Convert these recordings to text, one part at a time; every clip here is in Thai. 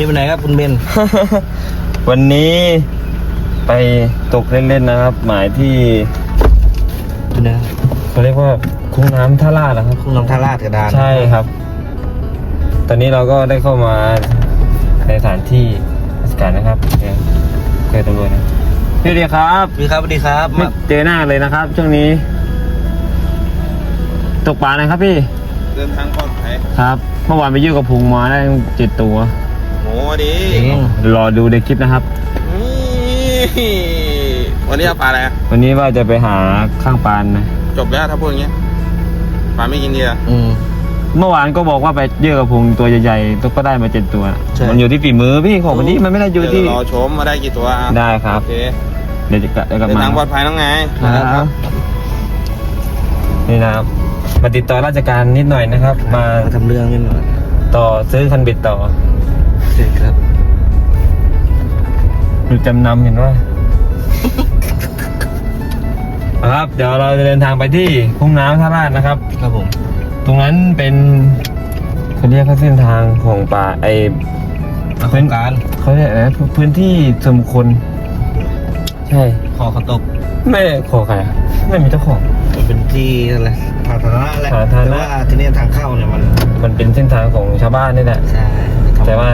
นี้ไปไหนครับคุณเบน วันนี้ไปตกเล่นๆนะครับ หมายที่ที่ไหนเขาเรียกว่าคุ้งน้ำท่าลาดนะครับ คุณน้ำท่าราชกระดานใช่ครับ ตอนนี้เราก็ได้เข้ามาในสถานที่ราชการนะครับเดี๋ยวเคยตำรวจนะพี่เดียครับสวัสดีครับสวัสดีครับไม่มาเจอหน้าเลยนะครับ ช่วงนี้ ตกปลานะครับพี่ เดินทางปลอดภัยครับ เมื่อวานไปยืดกับพุงมาได้เจ็ดตัว โหดีเองรอดูในคลิปนะครับ นี่วันนี้เอาปลาอะไรอะวันนี้ว่าจะไปหาข้างปานนะจบแล้วถ้าพูดอย่างเงี้ยปลาไม่กินดีอะอืม เมื่อวานก็บอกว่าไปเยอะกับพุงตัวใหญ่ๆตัวก็ได้มาเจ็ดตัว ใช่ มันอยู่ที่ฝีมือพี่ของวันนี้มันไม่ได้อยู่ที่ เดี๋วรอชมมาได้กี่ตัวอะได้ครับ โอเคเดี๋ยวจะกลับเดี๋ยวกลับเดินมาทางปลอดภัยน้องไงครับนี่นะครับ มาติดต่อราชการนิดหน่อยนะครับ มามาทำเรื่องกันหน่อยต่อซื้อคันบิดต่อใช่ครับดูจำนำเห็นว่าครับ เดี๋ยวเราจะเดินทางไปที่คุ้งน้ำท่าราชนะครับ ครับผม ตรงนั้นเป็นเขาเรียกว่าเส้นทางของป่าไอมาโครงการเขาเรียกอะไรนะพื้นที่ส่วนบุคคลใช่คอเขาตกไม่ขอใครอะไม่มีเจ้าของมันเป็นที่อะไรสาธารณะแหละสาธารณะแต่ว่าที่นี่ทางเข้าเนี่ยมัน มันเป็นเส้นทางของชาวบ้านนี่แหละใช่ แต่ว่า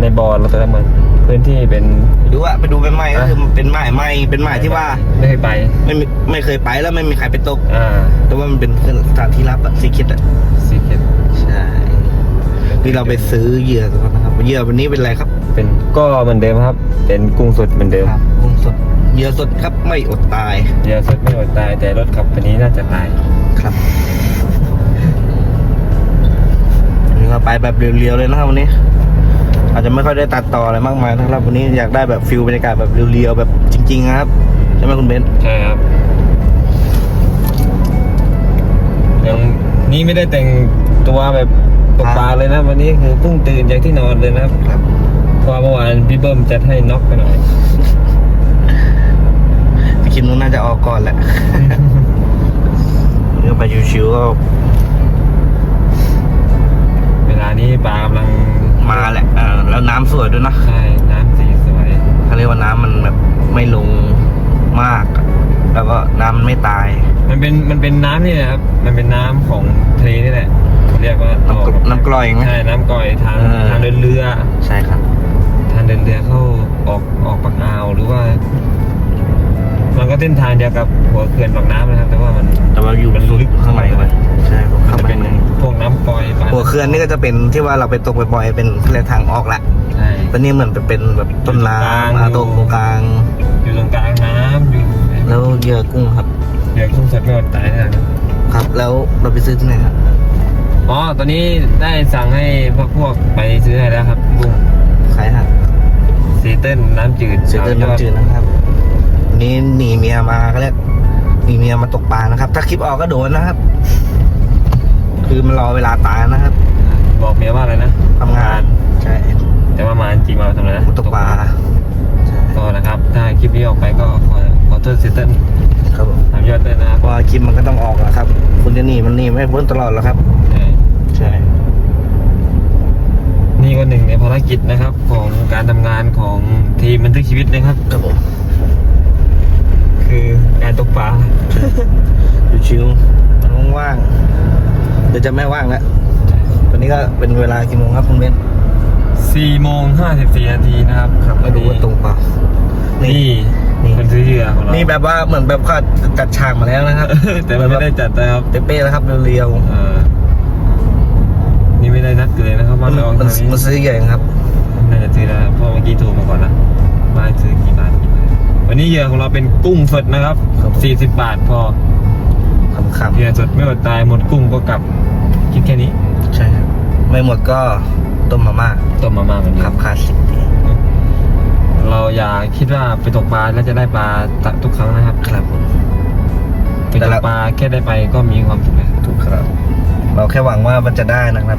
ในบอร์เราแต่ละมันพื้นที่เป็นดูว่าไปดูเป็นไม้ก็คือเป็นไม้ไม้เป็นไม้ที่ว่าไม่เคยไป ไม่มีไม่เคยไปแล้วไม่มีใครไปตกอ่าแต่ว่ามันเป็นสถานที่ลับอะซีคิดอะซีเกตใช่นี่เราไปซื้อเหยื่อกันนะครับเหยื่อวันนี้เป็นอะไรครับ เป็นก็เหมือนเดิมครับ เป็นกุ้งสดเหมือนเดิมกุ้งสดเหยื่อสดครับไม่อดตายเดี๋ยวสดไม่อดตายแต่รถขับคันนี้น่าจะตายครับ ก็ไปแบบเรียวๆเลยนะครับวันนี้ อาจจะไม่ค่อยได้ตัดต่ออะไรมากมายนะครับวันนี้อยากได้แบบฟิลบรรยากาศแบบเรียวๆแบบจริงๆนะครับใช่ไหมคุณเบนซ์ใช่ครับยังนี่ไม่ได้แต่งตัวแบบตกปลาเลยนะ วันนี้คือเพิ่งตื่นจากที่นอนเลยนะครับครับเพราะเมื่อวานพี่เบิ้มจัดให้น็อกไปหน่อยพี่คิมนู้นน่าจะออกก่อนแหละเรื่องไปชิวๆก็ เวลานี้ปลากำลังมาแหละเออแล้วน้ำสวยด้วยนะใช่น้ำสีสวยเขาเรียกว่าน้ำมันแบบไม่ลงมากอะแล้วก็น้ำมันไม่ตายมันเป็นมันเป็นน้ำนี่นะครับ มันเป็นน้ำของทะเลนี่แหละเขาเรียกว่าน้ำกรน้ำกร่อยไหม ใช่น้ำกร่อยทางเออ ทางเดินเรือ ใช่ครับ ทางเดินเรือเข้าออกออกปากอ่าวหรือว่า มันก็เส้นทางเดียวกับหัวเขื่อนปากน้ำนะครับ แต่ว่ามัน แต่ว่าอยู่มันลึก ข้างในไปใช่ผมมันเข้าจะไปเป็นในพวกน้ำกร่อยปลาหัวเขื่อนนี่ก็จะเป็นที่ว่าเราไปตกบ่อยๆเป็นเรียกทางออกละใช่ ตอนนี้เหมือนเป็นแบบต้นน้ำอาตกตรงกลาง อยู่ตรงกลางน้ำอยู่แล้วเหยื่อกุ้งครับ เดี๋ยวกุ้งสดไม่อดตายนะครับครับ แล้วเราไปซื้อที่ไหนครับ อ๋อตอนนี้ได้สั่งให้พวกพวกไปซื้อให้แล้วครับกุ้งขายครับ ซีเติ้ลน้ำจืดซื้อเติมน้ำจืดนะครับวั นนี้หนีเมียมาก็เรียกหนีเมียมาตกปลานะครับ ถ้าคลิปออกก็โดนนะครับ คือมันรอเวลาตายนะครับ บอกเมียว่าอะไรนะทำงาน ใช่แต่ว่ามาจริงมาทำอะไรนะมาตกปลาใช่ก็นะครับ ถ้าคลิปนี้ออกไปก็ขอขอโทษซีเติ้ลครับผมทำยอดเติ้ลนะครับเพราะว่าคลิปมันก็ต้องออกนะครับ คุณจะหนีมันหนีไม่พ้นตลอดหรอกครับ ใช่ใช่ นี่ก็หนึ่งในภารกิจนะครับ ของการทำงานของทีมบันทึกชีวิตนะครับ ครับผม คือการตกปลาชิวๆมันว่างๆเดี๋ยวจะไม่ว่างแล้วตอนนี้ก็เป็นเวลากี่โมงครับคุณเบนสี่โมงห้าสิบสี่นาทีนะครับมาดูว่าตรงเปล่านี่นี่คนซื้อเหยื่อของเรานี่แบบว่าเหมือนแบบเขาจัดฉากมาแล้วนะครับ แต่มันไม่ได้จัดนะครับเป๊ะๆแล้วครับเรียวเออนี่ไม่ได้นัดกันเลยนะครับๆว่ามันเรามันทางนี้มันซื้อใหญ่ครับน่าจะซื้อแล้วเพราะเมื่อกี้โทรมาก่อนนะว่าให้ซื้อกี่บาทกี่บาท วันนี้เหยื่อของเราเป็นกุ้งสดนะครับครับสี่สิบบาทพอคำเหยื่อสดไม่อดตายหมดกุ้งก็กลับ คิดแค่นี้ๆใช่ครับ ไม่หมดก็ต้มมาม่าต้มมาม่าเหมือนเดิครัมบคลาสสิกเราอย่าคิดว่าไปตกปลาแล้วจะได้ปลาทุกครั้งนะครับครับผม ไปตกปลาแค่ได้ไปก็มีความสุขแล้วถูกครับ เราแค่หวังว่ามันจะได้นะครับ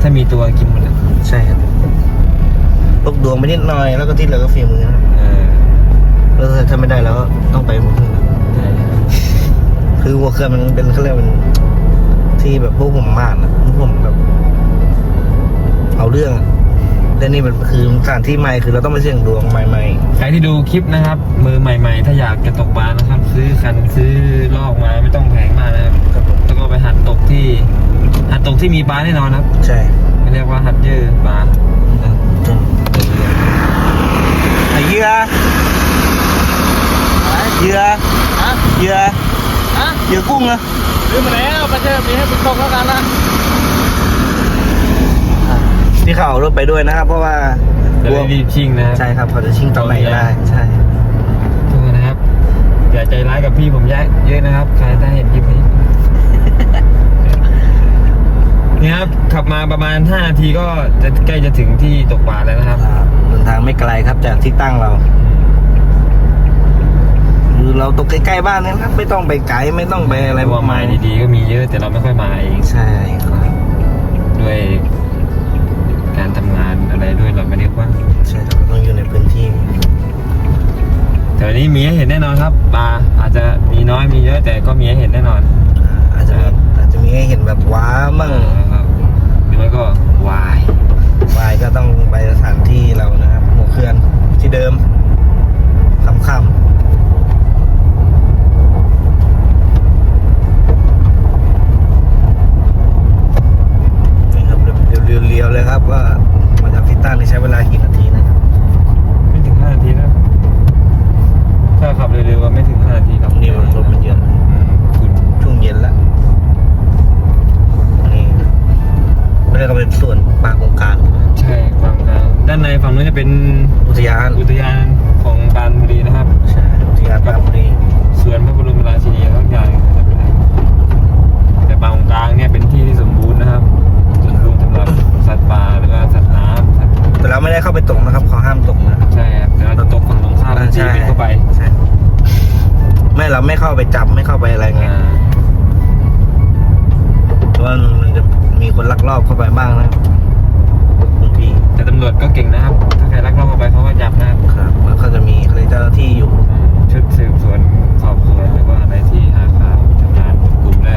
ถ้ามีตัวกินหมดเลยใช่ครับ ลูกดวงไปนิดหน่อย แล้วก็ที่เหลือก็ฝีมือนะครับเออแล้วถ้าไม่ได้แล้วก็ต้องไปหัวเครื่องใช่คือหัวเครื่องมันเป็นเขาเรียกว่าเป็นที่แบบพวกผมมากนะพวกผมแบบเรื่องและนี่มันคือสถานที่ใหม่คือเราต้องไปเสี่ยงดวงใหม่ใครที่ดูคลิปนะครับ มือใหม่ ๆ ถ้าอยากจะตกปลานะครับ ซื้อคันซื้อลอกมาไม่ต้องแพงมากนะครับๆครับผมแล้วก็ไปหัดตกที่หัดตกที่มีปลาแน่นอนนะครับ ใช่ไม่เรียกว่าหัดเยอะปลาจนไอ้ เหยื่อเหยื่อฮะเหยื่อฮะเหยื่อกุ้งนะซื้อมาแล้วไม่ใช่มีให้คุณตกแล้วกันนะที่เขาเอารถไปด้วยนะครับ เพราะว่าจะได้รีบชิ่งนะครับใช่ครับเขาจะชิ่งตอนไหนก็ได้ใช่โทษนะครับอย่าใจร้ายกับพี่ผมเยอะเยอะนะครับใครถ้าเห็นคลิปนี้นี่ครับขับมาประมาณ5นาทีก็จะใกล้จะถึงที่ตกปลาแล้วนะครับเดิน ทางไม่ไกลครับจากที่ตั้งเรา คือเราตกใกล้ๆบ้านนะครับ ไม่ต้องไปไกลไม่ต้องไปอะไรเพราะว่าไม้ดีๆก็มีเยอะแต่เราไม่ค่อยมาเองใช่ครับด้วยการทำงานอะไรด้วยเราไม่ได้ว่างใช่ครับต้องอยู่ในพื้นที่แต่วันนี้มีให้เห็นแน่นอนครับปลาอาจจะมีน้อยมีเยอะ แต่ก็มีให้เห็นแน่นอน อาจจะมีอาจจะมีให้เห็นแบบว้ามั่งนะครับหรือไม่ก็วาย วายก็ต้องไปสถานที่เรานะครับหัวเขื่อนที่เดิมคำค่ำนี่ครับเรียวๆเรียวๆเลยครับว่ามาจากที่ตั้งนี่ใช้เวลากี่นาทีนะครับไม่ถึง5นาทีนะถ้าขับเร็วๆก็ไม่ถึง5นาทีครับนี่มันรถมันเยอะอืมคุณช่วงเย็นละ ไม่ได้ก็เป็นส่วนปางโครงการใช่ฝั่งทางด้านในฝั่งนู้นจะเป็นอุทยานอุทยานของปรานบุรีนะครับ ใช่อุทยานปางบุรีสวนพระบรมราชินีทั้งใหญ่นะครับแต่ป่าของกลางเนี่ยเป็นที่ที่สมบูรณ์นะครับสมบูรณ์สำหรับสัตว์ป่าแล้วก็สัตว์น้ำสัตว์แต่เราไม่ได้เข้าไปตกนะครับเขาห้ามตกนะใช่ครับแต่เราจะตกฝั่งตรงข้ามจีบินเข้าไปใช่ไม่เราไม่เข้าไปจับไม่เข้าไปอะไรไงอ่า เพราะว่ามันจะ มีคนลักลอบเข้าไปบ้างนะบางทีแต่ตำรวจก็เก่งนะครับ ถ้าใครลักลอบเข้าไปเขาก็จับนะครับ ครับ แล้วก็จะมีเขาเรียกเจ้าหน้าที่อยู่อืมชุดสืบสวนสอบสวนหรือว่าอะไรที่หาข่าวทำงานกลุ่มได้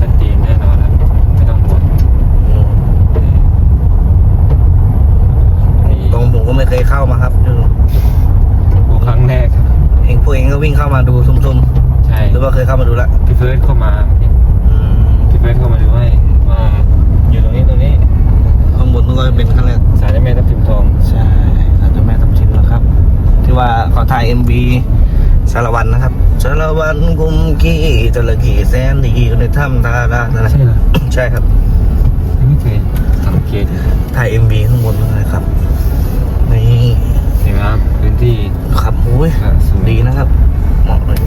ชัดเจนแน่นอนครับไม่ต้องห่วง อืม นี่ ตรงผมก็ไม่เคยเข้ามาครับดู โอ้ครั้งแรกครับ เองพวกเองก็วิ่งเข้ามาดูซุ่ม ใช่ ๆหรือว่าเคยเข้ามาดูละ พี่เฟิร์สเข้ามา อืม พี่เฟิร์สเข้ามาดูให้ว่าอยู่ตรงนี้ตรงนี้ ข้างบนนู้นก็เป็นขั้นแรก สารเจ้าแม่ทับทิมทอง ใช่อาจจะแม่ทับทิมนะครับ ที่ว่าขอถ่ายเอ็มบี สารวันนะครับ สารวันกุมกี้จระเข้แสนดีอยู่ในถ้ำทารานั่นแหละใช่เหรอ ใช่ครับไม่เคยสังเกตถ่ายเอ็มบีข้างบนเลยครับ นี่เห็นไหมครับพื้นที่ ครับโอ้ยก็สวย ดีนะครับเหมาะเลย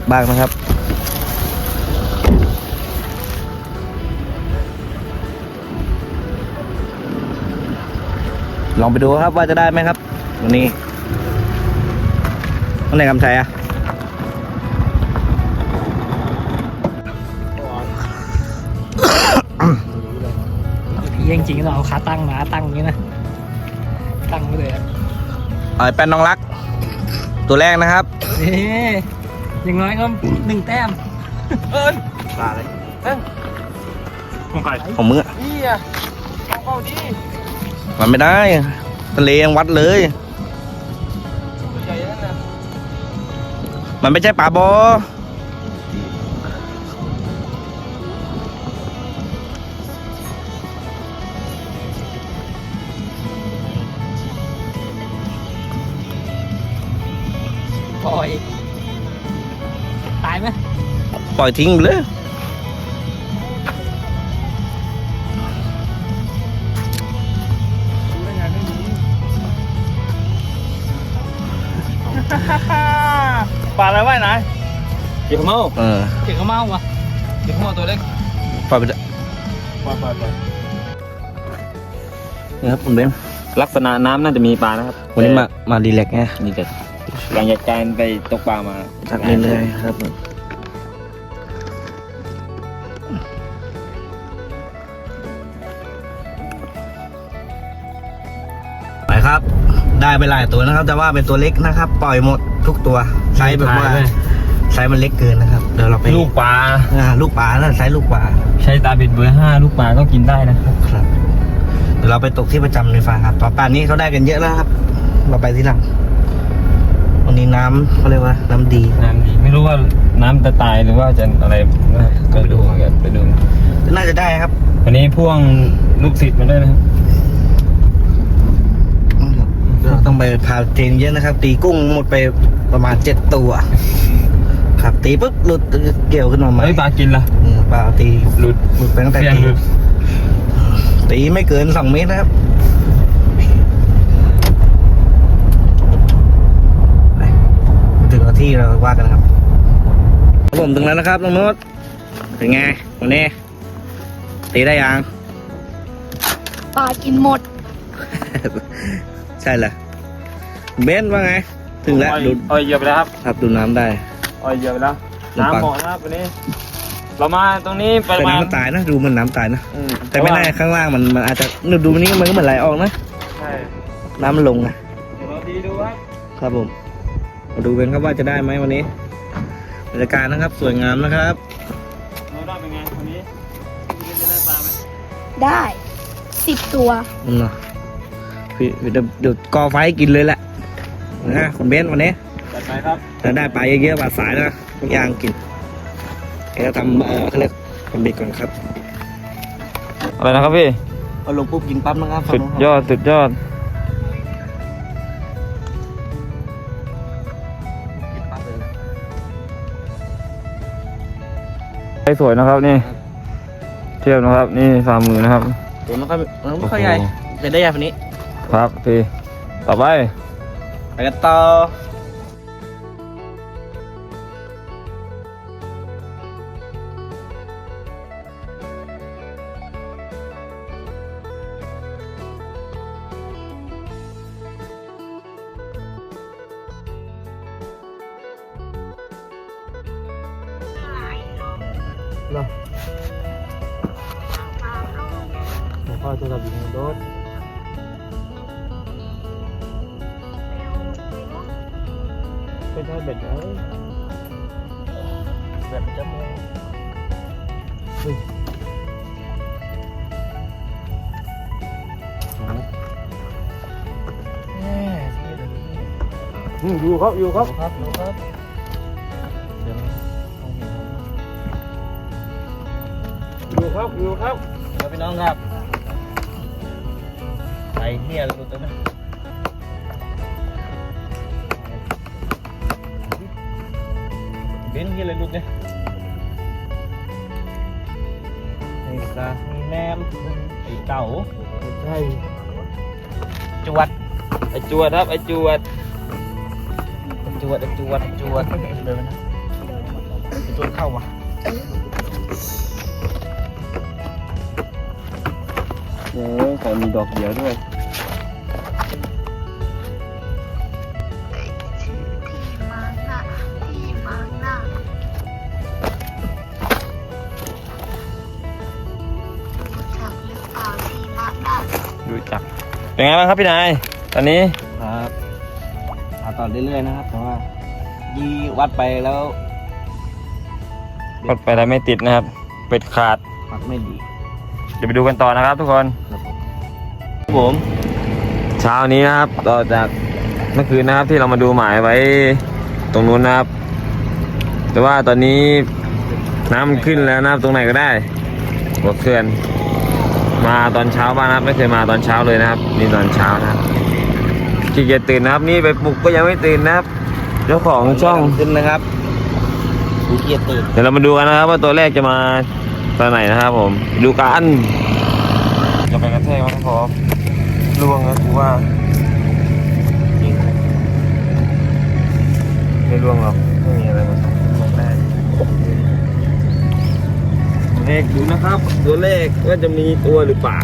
กบ้างนะครับ ลองไปดูครับว่าจะได้ไหมครับ วันนี้วันไหนกำชัยอะพี่จริงๆเราเอาขาตั้งมาตั้งอย่างนี้นะ ตั้งไว้เลยอะเอาไอ้แป้นน้องรัก ตัวแรกนะครับ นี่ อย่างน้อยก็หนึ่งแต้ม เอ้ยปลาอะไรเอ้ยของใครของมือนี่อะงเขาดีมันไม่ได้ทะเลยังวัดเลย มันไม่ใช่ปลาบอปล่อย ปล่อยทิ้งไปเลยปลาอะไรว่ายไหนเกี่ยวกับเมาเออเก่งก็เมาวะเกี่ยวกับเมาตัวเล็กปล่อยไปเลยปล่อยปล่อยปล่อยนี่ครับคุณเบนลักษณะน้ำน่าจะมีปลานะครับวันนี้มามาดีแลกซ์ไงนี่จะหลังจากการไปตกปลามาจัดเรื่อยๆครับ ผมไปครับ ได้ไปหลายตัวนะครับ แต่ว่าเป็นตัวเล็กนะครับ ปล่อยหมดทุกตัวไซส์แบบว่าไซส์มันเล็กเกินนะครับเดี๋ยวเราไปลูกปลาอ่าลูกปลานะไซส์ลูกปลาใช้ตาเบ็ดเบอร์ห้าลูกปลาก็กินได้นะครับครับเดี๋ยวเราไปตกที่ประจำในฟาร์มครับปลาป่านนี้เขาได้กันเยอะแล้วครับ เราไปที่หลังวันนี้น้ำเขาเรียกว่าน้ำดีน้ำดี ไม่รู้ว่าน้ำจะตายหรือว่าจะอะไรนะครับก็ไปดูกันไปดู น่าจะได้ครับ วันนี้พ่วงลูกศิษย์มาด้วยนะครับ เรา ต้องไปพาเทรนเยอะนะครับ ตีกุ้งหมดไปประมาณเจ็ดตัว ครับตีปุ๊บหลุดเกี่ยวขึ้นมาใหม่เฮ้ยปลากินละอืมปลาตีหลุดหลุดไปตั้งแต่เพียงตีหลุดตีไม่เกินสองเมตรนะครับไปถึงที่เราว่ากันครับผมถึงแล้วนะครับน้องนุชเป็นไงวันนี้ตีได้ยังปลากินหมด ใช่เหรอ เบนซ์ว่าไง ถึงแล้วอ้อยดูอ้อยเหยียบไปแล้วครับครับดูน้ำได้อ้อยเหยียบไปแล้วลำปางน้ำเหมาะนะครับวันนี้ เรามาตรงนี้ประแต่มาณน้ำมันตายนะดูมันน้ำตายนะอืแต่ไม่ได้ข้างล่างมันมันอาจจะดูดูนี้มันก็เหมือนไหลออกนะใช่น้ำมันลงนะเดี๋ยวเราดีดูครับครับผมมาดูกันครับว่าจะได้ไหมวันนี้บรรยากาศนะครับสวยงามนะครับเราได้เป็นไงวันนี้พี่จะได้ปลาไหมได้สิบตัวอืมเนาะพี่เดี๋ยวเดี๋ยวก่อไฟให้กินเลยแหละ นะคุณเบนซ์วันนี้จัดไปครับถ้าได้ปลาเยอะๆปลาสายนะย่างกินเดี๋ยวทำเอ่อเขาเรียกทำเบ็ดก่อนครับอะไรนะครับพี่เอาลงปุ๊บกินปั๊บนะครับสุดยอดสุดยอดกินปั๊บเลยนะไอ้สวยนะครับนี่ เทียบนะครับ นี่ฝ่ามือนะครับตัวมันก็มันไม่ค่อยใหญ่แต่ได้ใหญ่กว่านี้ ครับพี่ต่อไป ไปกั อยู่ครับอยู่ครับครับดูครับอยู่ครับอยู่ครับเดี๋ยวพี่น้องครับไปเฮียเลยตัวนะเบนเฮียเลยลูกเนี่ยไอ้ซามีแนมไอ้เต่าใช่จวดไอจวดครับไอจวดจ วดจวดจวดเดินนะจวดเข้ามาเออขอมีดอกเดียวด้วยมาหน้าที่มาหน้ารู้จักหรือเปล่าที่มาหน้าดูจักเป็นไงบ้างครับพี่นาย ตอนนี้ครับมาต่อ เรื่อยๆนะครับเพราะว่ายีวัดไปแล้วกดไปแล้วไม่ติดนะครับ เป็ดขาด ปักไม่ดีเดี๋ยวไปดูกันต่อนะครับทุกคนครับผม เช้านี้นะครับ ต่อจากเมื่อคืนนะครับที่เรามาดูหมายไว้ตรงนู้นนะครับ แต่ว่าตอนนี้น้ำมันขึ้นแล้วนะครับตรงไหนก็ได้หัวเขื่อน มาตอนเช้าบ้างนะครับ ไม่เคยมาตอนเช้าเลยนะครับ นี่ตอนเช้านะครับ ขี้เกียจตื่นนะครับ นี่ไปปลุกก็ยังไม่ตื่นนะครับ เจ้าของช่องขึ้นนะครับกูเกียร์ตื่น เดี๋ยวเรามาดูกันนะครับ ว่าตัวแรกจะมาตอนไหนนะครับผม ดูกันจะไปกระแทกมั้งพอล่วงนะกูว่าจริงไม่ล่วงหรอกไม่มีอะไรมาลงได้เลขดูนะครับ ตัวเลขว่าจะมีตัวหรือเปล่า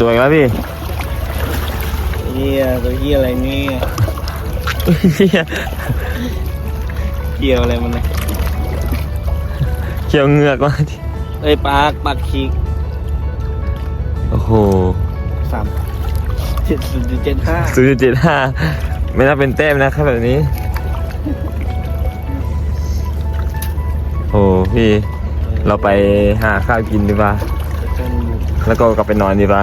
ตัวอีกแล้วพี่เฮียตัวเฮียอะไรเนี่ยเกี่ยวอะไรมันเนี่ยเขียวเหงือกมาทีเอ้ยปากปากขีกโอ้โหสามเจ็ดศูนย์เจ็ดห้าศูนย์เจ็ดห้าไม่น่าเป็นแต้มนะครับแบบนี้โอ้พี่ เราไปหาข้าวกินดีป่ะแล้วก็กลับไปนอนดีป่ะ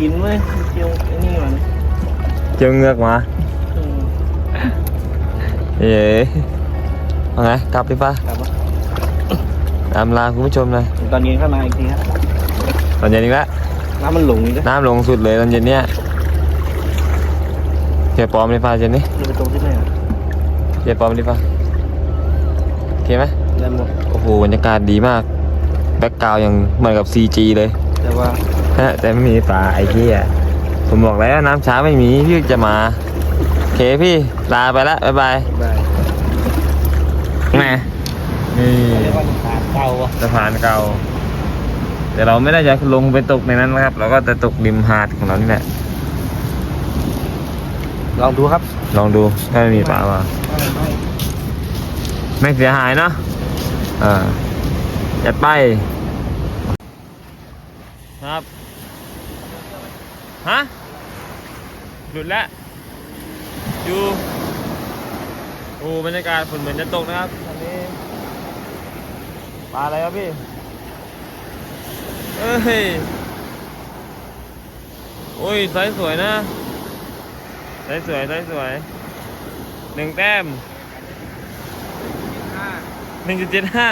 กินไหมเกี่ยวไอ้นี่มันเขียวเหงือกมาอืมเย้เอาไงกลับดีป่ะกลับมาตามลาคุณผู้ชมเลยตอนเย็นเข้ามาอีกทีครับตอนเย็นอีกแล้วน้ำมันหลงอีกแล้วน้ำลงสุดเลยตอนเย็นเนี้ยเขียวปลอมดีป่ะเย็นนี้จะไปตรงที่ไหนอะเขียวปลอมดีป่ะโอเคไหมได้หมดโอ้โหบรรยากาศดีมาก แบ็กกราวยังเหมือนกับ CG เลยแต่ว่าฮะ แต่ไม่มีปลาไอ้เหี้ยผมบอกแล้วน้ำช้าไม่มีพี่จะมาโอเคพี่ลาไปละบ๊ายบายบายแม่นี่เรียกว่าสถานเก่าอะสะพานเก่า แต่เราไม่ได้จะลงไปตกในนั้นนะครับ เราก็จะตกริมหาดของเรานี่แหละลองดูครับ ลองดูถ้าไม่มีปลาว่าไม่เสียหายเนาะอ่าจัดไป ครับฮะหลุดแล้วดูโอ้บรรยากาศฝนเหมือนจะตกนะครับตอนนี้ปลาอะไรครับพี่เอ้ยโอ้ยไซส์สวยนะไซส์สวยไซส์สวยหนึ่งแต้มหนึ่งจุดเจ็ดห้า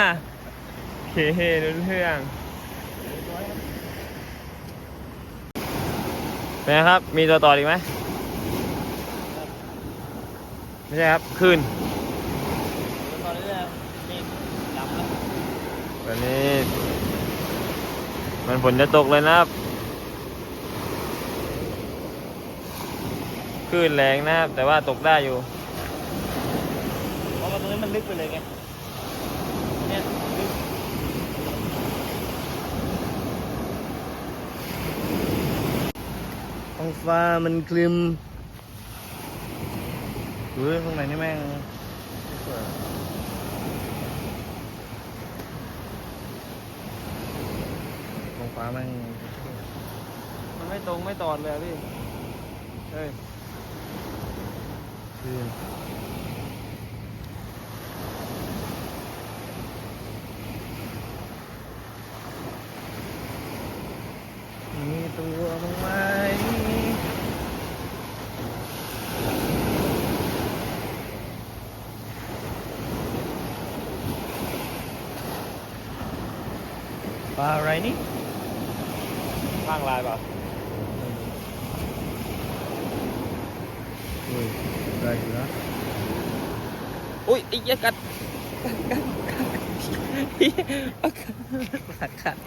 โอเคเรื่อง เป็นไงครับ มีตัวต่ออีกไหมไม่ใช่ครับคลื่นตอนนี้นวตอนนี้ มันฝนจะตกเลยนะครับคลื่นแรงนะครับ แต่ว่าตกได้อยู่ เพราะว่าตรงนี้มันลึกไปเลยไงเนี่ยลึก ท้อง ฟ้ามันคลึมเฮ้ยข้างในนี่แม่งสวยท้องฟ้าแม่งมันไม่ตรงไม่ตอดเลยอะพี่ เฮ้ยคลื่นมีตัวบ้างไหม ปลาอะไรนี่ข้างลายเปล่าอุ้ยได้อยู่นะอุ้ยไอ้เหี้ยกัดขาดขาด